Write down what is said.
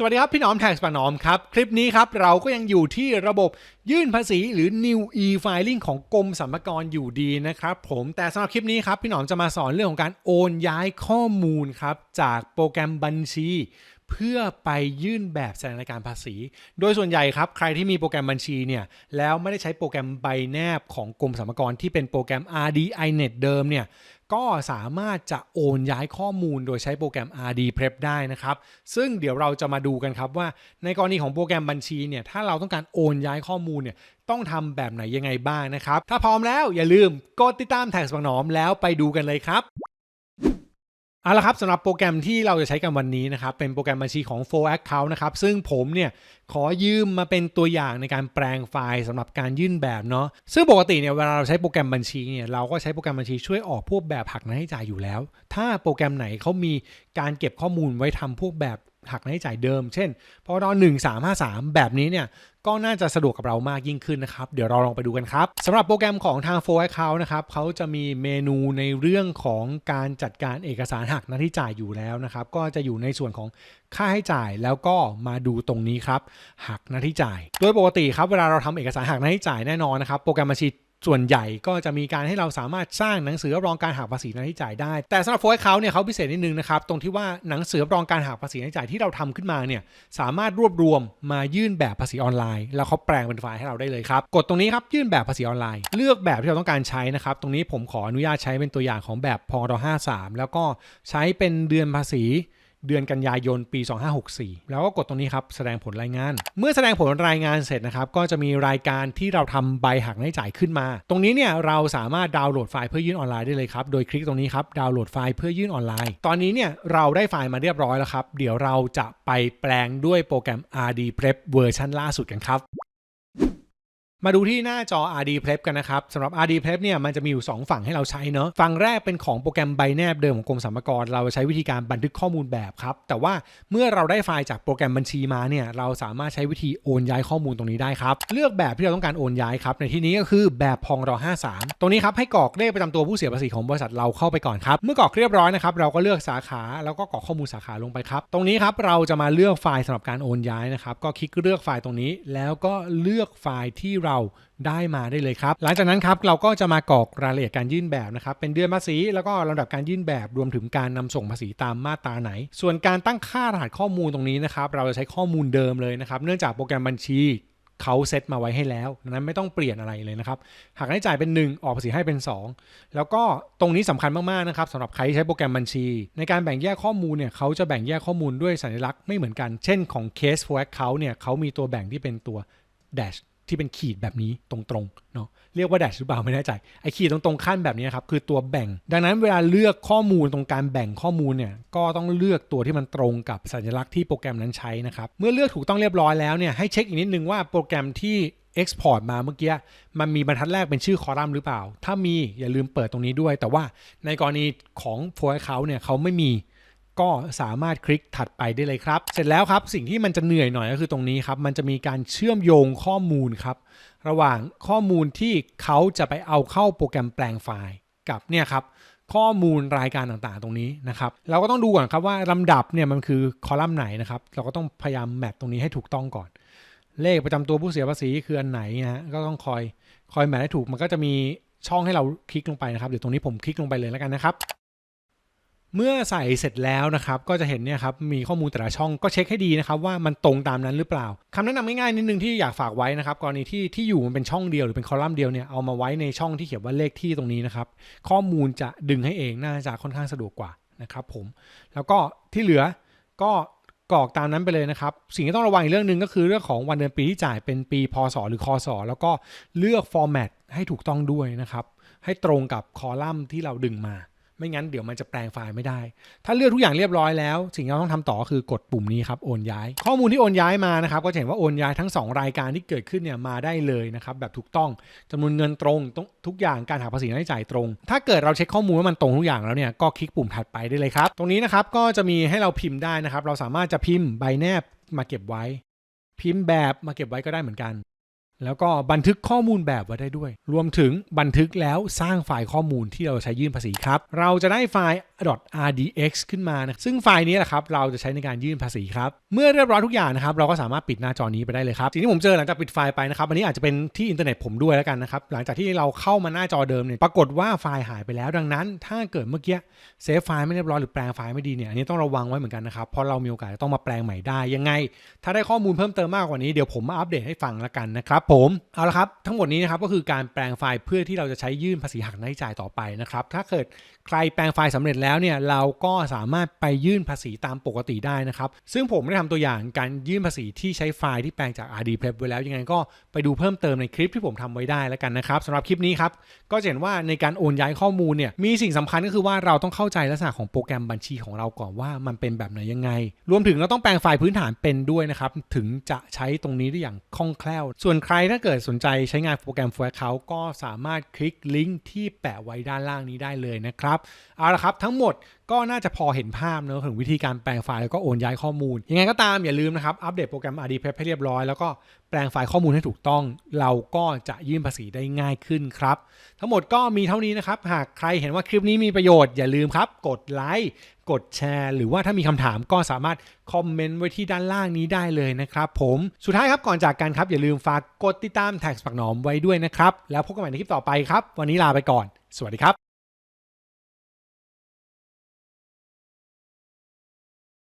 สวัสดีครับ พี่หนอมแท็กสปานอมครับ คลิปนี้ครับเราก็ยังอยู่ที่ระบบยื่นภาษีหรือ New e-filing ของกรมสรรพากรอยู่ดีนะครับผมแต่สำหรับคลิปนี้ครับ พี่หนอมจะมาสอนเรื่องของการโอนย้ายข้อมูลครับ จากโปรแกรมบัญชี เพื่อไปยื่นแบบแสดงรายการภาษี โดยส่วนใหญ่ครับ ใครที่มีโปรแกรมบัญชีเนี่ยแล้วไม่ได้ใช้โปรแกรมใบแนบของกรมสรรพากรที่เป็นโปรแกรม RDINet เดิมเนี่ย ก็สามารถจะโอนย้ายข้อมูลโดยใช้โปรแกรม RD Prep ได้นะครับ ซึ่งเดี๋ยวเราจะมาดูกันครับว่าในกรณีของโปรแกรมบัญชีเนี่ยถ้าเราต้องการโอนย้ายข้อมูลเนี่ยต้องทำแบบไหนยังไงบ้างนะครับ ถ้าพร้อมแล้วอย่าลืมกดติดตามแท็กสปังหนอมแล้วไปดูกันเลยครับ เอาละครับสำหรับโปรแกรมที่เราจะใช้กันวันนี้นะครับ เป็นโปรแกรมบัญชีของ4 Account นะครับ ซึ่งผมเนี่ยขอยืมมาเป็นตัวอย่างในการแปลงไฟล์สำหรับการยื่นแบบเนาะซึ่งปกติเนี่ยเวลาเราใช้โปรแกรมบัญชีเนี่ยเราก็ใช้โปรแกรมบัญชีช่วยออกพวกแบบหักหน้าใช้จ่ายอยู่แล้ว ถ้าโปรแกรมไหนเขามีการเก็บข้อมูลไว้ทำพวกแบบ หักหน้าใช้จ่ายเดิม เช่นพอรหนึ่งสามห้าสามแบบนี้เนี่ย ก็น่าจะสะดวกกับเรามากยิ่งขึ้นนะครับ เดี๋ยวเราลองไปดูกันครับสำหรับโปรแกรมของทาง 4 Account นะครับเขาจะมีเมนูในเรื่องของการจัดการเอกสารหักหน้าที่จ่ายอยู่แล้วนะครับ ก็จะอยู่ในส่วนของค่าให้จ่ายแล้วก็มาดูตรงนี้ครับหักหน้าที่จ่าย โดยปกติครับเวลาเราทำเอกสารหักหน้าที่จ่ายแน่นอนนะครับโปรแกรมบัญชี ส่วนใหญ่ก็จะมีการให้เราสามารถสร้างหนังสือรับรองการหักภาษีหน้าที่จ่ายได้ แต่สำหรับโฟล์เขาเนี่ยเขาพิเศษนิดนึงนะครับ ตรงที่ว่าหนังสือรับรองการหักภาษีหน้าที่จ่ายที่เราทำขึ้นมาเนี่ยสามารถรวบรวมมายื่นแบบภาษีออนไลน์ แล้วเขาแปลงเป็นไฟล์ให้เราได้เลยครับ กดตรงนี้ครับยื่นแบบภาษีออนไลน์ เลือกแบบที่เราต้องการใช้นะครับ ตรงนี้ผมขออนุญาตใช้เป็นตัวอย่างของแบบพร53แล้วก็ใช้เป็นเดือนภาษี เดือนกันยายนปี 2564 แล้วก็กดตรงนี้ครับแสดงผลรายงาน เมื่อแสดงผลรายงานเสร็จนะครับก็จะมีรายการที่เราทำใบหักหน้าใช้จ่ายขึ้นมา ตรงนี้เนี่ยเราสามารถดาวน์โหลดไฟล์เพื่อยื่นออนไลน์ได้เลยครับโดยคลิกตรงนี้ครับดาวน์โหลดไฟล์เพื่อยื่นออนไลน์ ตอนนี้เนี่ยเราได้ไฟล์มาเรียบร้อยแล้วครับเดี๋ยวเราจะไปแปลงด้วยโปรแกรม RD Prep เวอร์ชันล่าสุดกันครับ มาดูที่หน้าจอ RD Prep กันนะครับสำหรับ RD Prep เนี่ยมันจะมีอยู่ 2 ฝั่งให้เราใช้เนอะฝั่งแรกเป็นของโปรแกรมใบแนบเดิมของกรมสรรพากร เราใช้วิธีการบันทึกข้อมูลแบบครับ แต่ว่าเมื่อเราได้ไฟล์จากโปรแกรมบัญชีมาเนี่ยเราสามารถใช้วิธีโอนย้ายข้อมูลตรงนี้ได้ครับ เลือกแบบที่เราต้องการโอนย้ายครับ ในที่นี้ก็คือแบบพองรอ53 ตรงนี้ครับให้กรอกเลขประจำตัวผู้เสียภาษีของบริษัทเราเข้าไปก่อนครับ เมื่อกรอกเรียบร้อยนะครับเราก็เลือกสาขาแล้วก็กรอกข้อมูลสาขาลงไปครับ ตรงนี้ครับเราจะมาเลือกไฟล์สำหรับการโอนย้ายนะครับก็คลิกเลือกไฟล์ตรงนี้ แล้วก็เลือกไฟล์ที่เราได้มาได้เลยครับ หลังจากนั้นครับเราก็จะมากรอกรายละเอียดการยื่นแบบนะครับเป็นเดือนภาษีแล้วก็ลำดับการยื่นแบบรวมถึงการนำส่งภาษีตามมาตราไหน ส่วนการตั้งค่ารหัสข้อมูลตรงนี้นะครับเราจะใช้ข้อมูลเดิมเลยนะครับเนื่องจากโปรแกรมบัญชีเขาเซตมาไว้ให้แล้วดังนั้นไม่ต้องเปลี่ยนอะไรเลยนะครับหากให้จ่ายเป็น 1 ออกภาษีให้เป็น 2 แล้วก็ตรงนี้สำคัญมากๆนะครับสำหรับใครที่ใช้โปรแกรมบัญชี ในการแบ่งแยกข้อมูลเนี่ยเขาจะแบ่งแยกข้อมูลด้วยสัญลักษณ์ไม่เหมือนกัน เช่นของ case for account เนี่ยเขามีตัวแบ่งที่เป็นตัว dash ที่เป็นขีดแบบนี้ตรงๆเนาะเรียกว่า dash หรือเปล่าไม่แน่ใจไอ้ขีดตรงๆขั้นแบบนี้ครับคือตัวแบ่ง ดังนั้นเวลาเลือกข้อมูลตรงการแบ่งข้อมูลเนี่ยก็ต้องเลือกตัวที่มันตรงกับสัญลักษณ์ที่โปรแกรมนั้นใช้นะครับเมื่อเลือกถูกต้องเรียบร้อยแล้วเนี่ยให้เช็คอีกนิดนึงว่าโปรแกรมที่ Export มาเมื่อกี้มันมีบรรทัดแรกเป็นชื่อคอลัมน์หรือเปล่า ถ้ามีอย่าลืมเปิดตรงนี้ด้วย แต่ว่าในกรณีของโฟล์เขาเนี่ยเขาไม่มี ก็สามารถคลิกถัดไปได้เลยครับ เสร็จแล้วครับสิ่งที่มันจะเหนื่อยหน่อยก็คือตรงนี้ครับ มันจะมีการเชื่อมโยงข้อมูลครับ ระหว่างข้อมูลที่เขาจะไปเอาเข้าโปรแกรมแปลงไฟล์กับเนี่ยครับข้อมูลรายการต่างๆ ตรงนี้นะครับ เราก็ต้องดูก่อนครับว่าลำดับเนี่ยมันคือคอลัมน์ไหนนะครับ เราก็ต้องพยายามแมทตรงนี้ให้ถูกต้องก่อน เลขประจำตัวผู้เสียภาษีคืออันไหนนะฮะก็ต้องคอยคอยแมทให้ถูกมันก็จะมีช่องให้เราคลิกลงไปนะครับเดี๋ยวตรงนี้ผมคลิกลงไปเลยแล้วกันนะครับ เมื่อใส่เสร็จแล้วนะครับก็จะเห็นเนี่ยครับมีข้อมูลแต่ละช่องก็เช็คให้ดีนะครับว่ามันตรงตามนั้นหรือเปล่าคำแนะนำง่ายๆนิดนึงที่อยากฝากไว้นะครับกรณีที่ที่อยู่มันเป็นช่องเดียวหรือเป็นคอลัมน์เดียวเนี่ยเอามาไว้ในช่องที่เขียนว่าเลขที่ตรงนี้นะครับข้อมูลจะดึงให้เองน่าจะค่อนข้างสะดวกกว่านะครับผมแล้วก็ที่เหลือก็กรอกตามนั้นไปเลยนะครับ สิ่งที่ต้องระวังอีกเรื่องหนึ่งก็คือเรื่องของวันเดือนปีที่จ่ายเป็นปีพศหรือคศแล้วก็เลือกฟอร์แมตให้ถูกต้องด้วยนะครับให้ตรงกับคอลัมน์ที่เราดึงมา ไม่งั้นเดี๋ยวมันจะแปลงไฟล์ไม่ได้ ถ้าเลือกทุกอย่างเรียบร้อยแล้ว สิ่งที่เราต้องทำต่อคือกดปุ่มนี้ครับโอนย้าย ข้อมูลที่โอนย้ายมานะครับก็จะเห็นว่าโอนย้ายทั้ง 2 รายการที่เกิดขึ้นเนี่ยมาได้เลยนะครับแบบถูกต้องจำนวนเงินตรงต้องทุกอย่างการหักภาษีรายจ่ายตรง ถ้าเกิดเราเช็คข้อมูลว่ามันตรงทุกอย่างแล้วเนี่ยก็คลิกปุ่มถัดไปได้เลยครับ ตรงนี้นะครับก็จะมีให้เราพิมพ์ได้นะครับ เราสามารถจะพิมพ์ใบแนบมาเก็บไว้ พิมพ์แบบมาเก็บไว้ก็ได้เหมือนกัน แล้วก็บันทึกข้อมูลแบบไว้ได้ด้วย รวมถึงบันทึกแล้วสร้างไฟล์ข้อมูลที่เราใช้ยื่นภาษีครับ เราจะได้ไฟล์ .rdx ขึ้นมานะซึ่งไฟล์นี้แหละครับเราจะใช้ในการยื่นภาษีครับเมื่อเรียบร้อยทุกอย่างนะครับเราก็สามารถปิดหน้าจอนี้ไปได้เลยครับสิ่งที่ผมเจอหลังจากปิดไฟล์ไปนะครับอันนี้อาจจะเป็นที่อินเทอร์เน็ตผมด้วยแล้วกันนะครับหลังจากที่เราเข้ามาหน้าจอเดิมเนี่ยปรากฏว่าไฟล์หายไปแล้ว ดังนั้น ถ้าเกิดเมื่อกี้เซฟไฟล์ไม่เรียบร้อยหรือแปลงไฟล์ไม่ดีเนี่ยอันนี้ต้องระวังไว้เหมือนกันนะครับเพราะเรามีโอกาสต้องมาแปลงใหม่ได้ยังไง ถ้าได้ข้อมูลเพิ่มเติมมากกว่านี้เดี๋ยวผมมาอัปเดตให้ฟังล้วกันนะครับผมเอาละครับทั้งหมดนี้นะครับก็คือการแปลงไฟล์เพื่อที่เราจะใช้ยื่นภาษีหักหน้าจ่ายต่อไปนะครับถ้าเกิด ใครแปลงไฟล์สำเร็จแล้วเนี่ยเราก็สามารถไปยื่นภาษีตามปกติได้นะครับ ซึ่งผมได้ทำตัวอย่างการยื่นภาษีที่ใช้ไฟล์ที่แปลงจาก RD Prep ไว้แล้วยังไงก็ไปดูเพิ่มเติมในคลิปที่ผมทำไว้ได้แล้วกันนะครับสำหรับคลิปนี้ครับก็จะเห็นว่าในการโอนย้ายข้อมูลเนี่ยมีสิ่งสำคัญก็คือว่าเราต้องเข้าใจลักษณะของโปรแกรมบัญชีของเราก่อนว่ามันเป็นแบบไหนยังไง รวมถึงเราต้องแปลงไฟล์พื้นฐานเป็นด้วยนะครับถึงจะใช้ตรงนี้ได้อย่างคล่องแคล่ว ส่วนใครถ้าเกิดสนใจใช้งานโปรแกรม For Account ก็สามารถคลิกลิงก์ที่แปะไว้ด้านล่างนี้ได้เลยนะครับเอาละครับทั้งหมดก็น่าจะพอเห็นภาพเนอะถึงวิธีการแปลงไฟล์แล้วก็โอนย้ายข้อมูล ยังไงก็ตามอย่าลืมนะครับ อัปเดตโปรแกรม RD Prep ให้เรียบร้อย แล้วก็แปลงไฟล์ข้อมูลให้ถูกต้อง เราก็จะยื่นภาษีได้ง่ายขึ้นครับ ทั้งหมดก็มีเท่านี้นะครับ หากใครเห็นว่าคลิปนี้มีประโยชน์อย่าลืมครับ กดไลค์กดแชร์ หรือว่าถ้ามีคำถามก็สามารถคอมเมนต์ไว้ที่ด้านล่างนี้ได้เลยนะครับผมสุดท้ายครับก่อนจากกันครับอย่าลืมฝากกดติดตามแท็กปักหนอมไว้ด้วยนะครับแล้วพบกันใหม่ในคลิปต่อไปครับ วันนี้ลาไปก่อน สวัสดีครับ